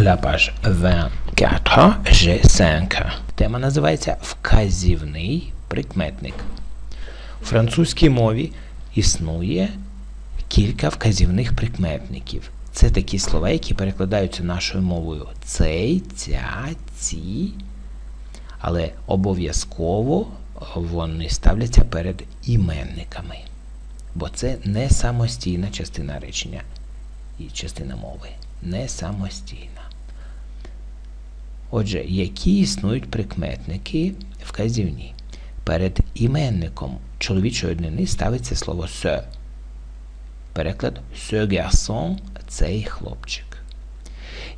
la page 24 G5. Тема називається Вказівний прикметник. У французькій мові існує кілька вказівних прикметників. Це такі слова, які перекладаються нашою мовою цей, ця, ці, але обов'язково вони ставляться перед іменниками. Бо це не самостійна частина речення і частина мови. Не самостійна. Отже, які існують прикметники вказівні? Перед іменником чоловічої однини ставиться слово «se». Переклад «ce garçon» – цей хлопчик.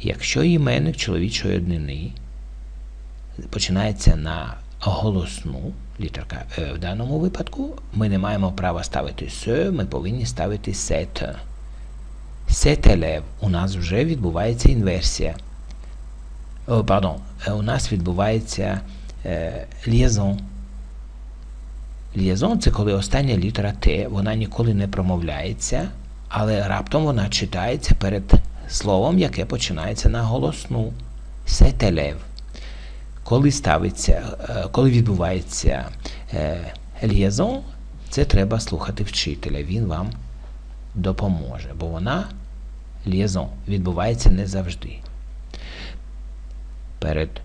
Якщо іменник чоловічої однини починається на голосну, літерка «е» в даному випадку, ми не маємо права ставити «se», ми повинні ставити. «Cet élève» у нас вже відбувається інверсія. Пардон, у нас відбувається е, liaison. Liaison – це коли остання літера Т, вона ніколи не промовляється, але раптом вона читається перед словом, яке починається на голосну. Élève. Коли ставиться, е, коли відбувається е, liaison, це треба слухати вчителя. Він вам допоможе, бо вона liaison відбувається не завжди. Перед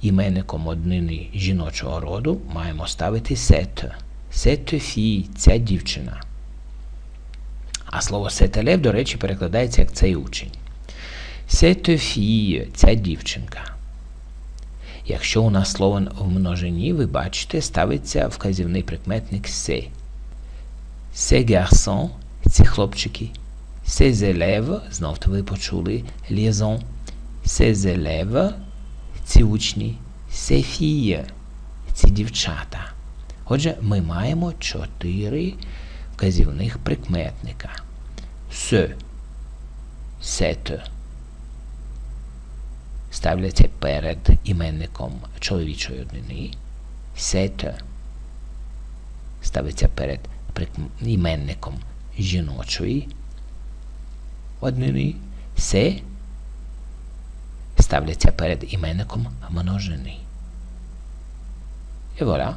іменником однини жіночого роду маємо ставити. Cette fille – ця дівчина. А слово élève, до речі, перекладається як цей учень. Fille – ця дівчинка. Якщо у нас слово в множині, ви бачите, ставиться вказівний прикметник «се». Ces garçons – ці хлопчики. Ces élèves – знов ви почули liaison. Ces élèves – ці учні. Filles – ці дівчата. Отже, ми маємо чотири вказівних прикметника. Ce, cette ставляться перед іменником чоловічої однини. Cette ставиться перед іменником жіночої однини. Се ставляться перед іменником множини. І voilà.